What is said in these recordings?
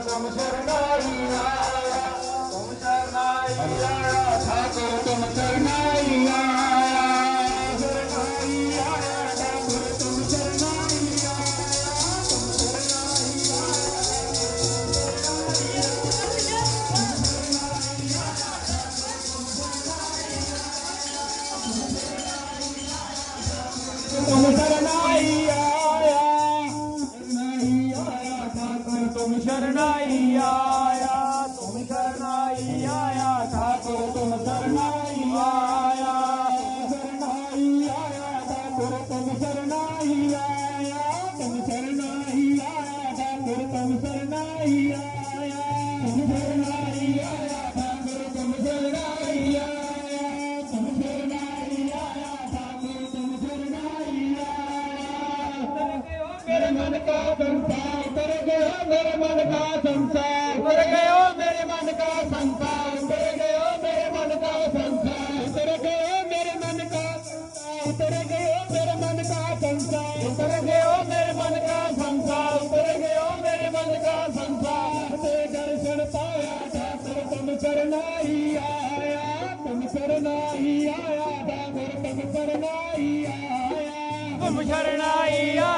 সংসার নাই সংসার নাই ঠাকুর ਤੁਮ ਸ਼ਰਨਾਈ ਆਇਆ, ਤੁਮ ਸ਼ਰਨਾਈ ਆਇਆ, ਠਾਕੁਰ ਤੁਮ ਸ਼ਰਨਾਈ ਆਇਆ। ਸ਼ਰਨਾਈ ਆਇਆ ਠਾਕੁਰ ਤੁਮ ਸ਼ਰਨਾਈ ਆਇਆ, ਤੁਮ ਸ਼ਰਨਾਈ ਆਇਆ, ਠਾਕੁਰ ਤੁਮ ਸ਼ਰਨਾਈ ਆਇਆ। मन कासारियो मन काारियो मेर मन का संसारियो मन का उतर कयो मन का संसार। उतर गयो मेरे मन का संसार। उतर गयो मेरे मन का संसारे। दर्शन पाया था तरनी आया। तर नया तव्हां सर नया ही आया।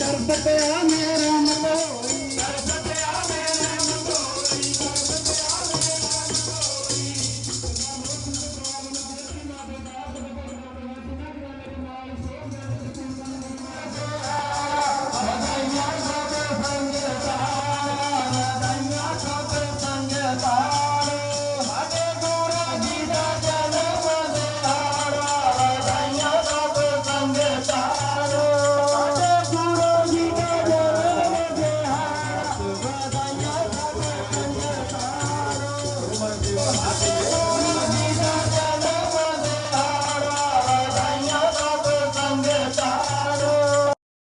दर्द पे मैं।